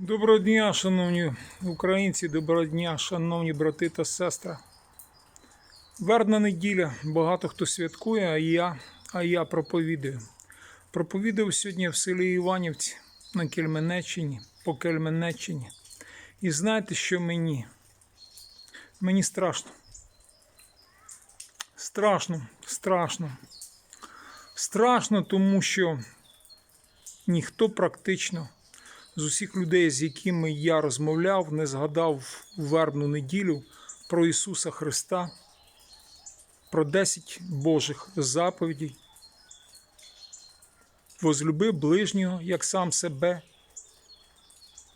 Доброго дня, шановні українці, доброго дня, шановні брати та сестри. Вербна неділя, багато хто святкує, а я, а я проповідую. Проповідав сьогодні в селі Іванівці на Кельменеччині, по Кельменеччині. І знаєте, що мені? Мені страшно. Страшно, страшно. Страшно, тому що ніхто практично з усіх людей, з якими я розмовляв, не згадав в вербну неділю про Ісуса Христа, про 10 Божих заповідей. Возлюби ближнього, як сам себе,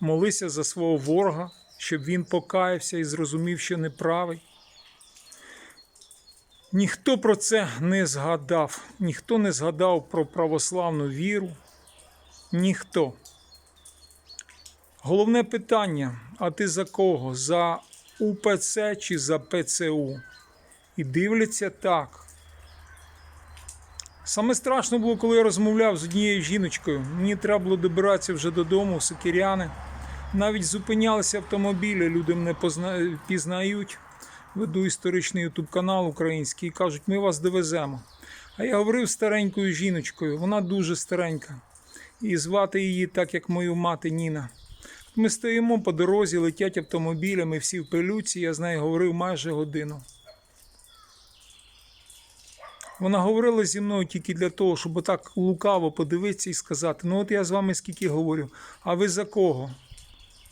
молися за свого ворога, щоб він покаявся і зрозумів, що неправий. Ніхто про це не згадав, ніхто не згадав про православну віру, ніхто. Головне питання: а ти за кого? За УПЦ чи за ПЦУ? І дивляться так. Саме страшно було, коли я розмовляв з однією жіночкою. Мені треба було добиратися вже додому, сокиряни. Навіть зупинялися автомобілі, люди мене позна... пізнають. Веду історичний ютуб канал український і кажуть, ми вас довеземо. А я говорив з старенькою жіночкою, вона дуже старенька. І звати її так, як мою мати Ніна. Ми стоїмо по дорозі, летять автомобілями, всі в пилюці, я з нею говорив майже годину. Вона говорила зі мною тільки для того, щоб отак лукаво подивитися і сказати: ну от я з вами скільки говорю, а ви за кого?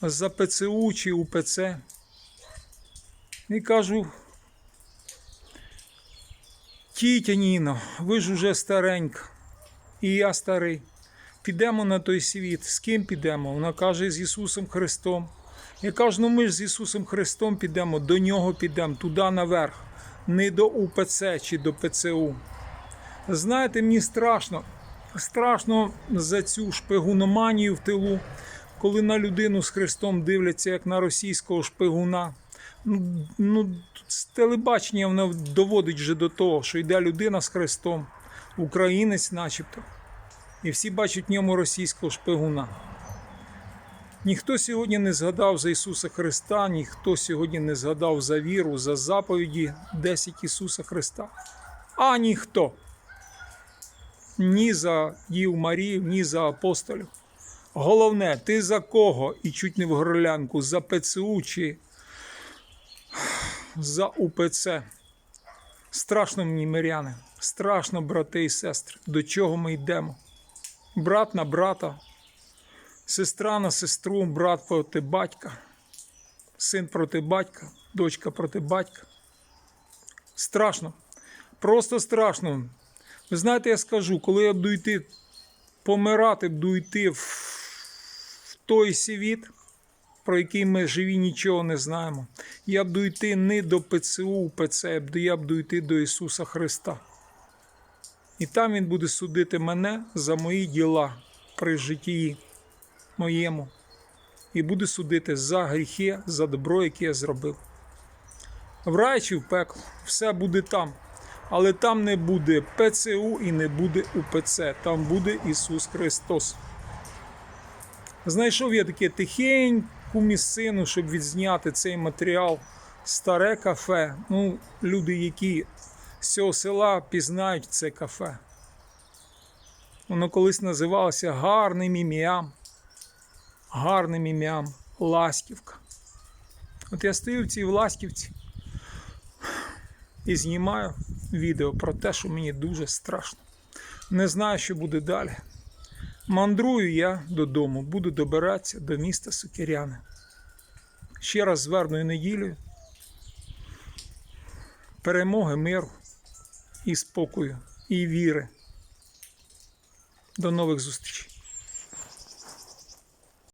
За ПЦУ чи УПЦ? І кажу, тітя Ніно, ви ж уже старенька, і я старий. Підемо на той світ. З ким підемо? Вона каже, з Ісусом Христом. Я кажу, ну ми ж з Ісусом Христом підемо, до Нього підемо, туди наверх, не до УПЦ чи до ПЦУ. Знаєте, мені страшно. Страшно за цю шпигуноманію в тилу, коли на людину з Христом дивляться, як на російського шпигуна. Ну, ну, з телебачення воно доводить вже до того, що йде людина з Христом, українець, начебто. І всі бачать в ньому російського шпигуна. Ніхто сьогодні не згадав за Ісуса Христа, ніхто сьогодні не згадав за віру, за заповіді 10 Ісуса Христа. А ніхто. Ні за Дів Марію, ні за апостолів. Головне, ти за кого? І чуть не в горлянку, за ПЦУ чи за УПЦ. Страшно мені, миряни, страшно, брати і сестри, до чого ми йдемо брат на брата, сестра на сестру, брат проти батька, син проти батька, дочка проти батька. Страшно. Просто страшно. Ви знаєте, я скажу, коли я буду йти помирати, буду йти в, в той світ, про який ми живі нічого не знаємо. Я буду йти не до ПЦУ, ПЦ, я буду йти до Ісуса Христа. І там Він буде судити мене за мої діла при житті моєму. І буде судити за гріхи, за добро, яке я зробив. В рай чи в пекло, все буде там. Але там не буде ПЦУ і не буде УПЦ. Там буде Ісус Христос. Знайшов я таке тихеньку місцину, щоб відзняти цей матеріал. Старе кафе. Ну, люди, які з цього села пізнають це кафе. Воно колись називалося гарним ім'ям. Гарним ім'ям Ласківка. От я стою в цій Ласківці і знімаю відео про те, що мені дуже страшно. Не знаю, що буде далі. Мандрую я додому, буду добиратися до міста Сокиряни. Ще раз з верною неділею. Перемоги, миру і спокою, і віри. До нових зустрічей.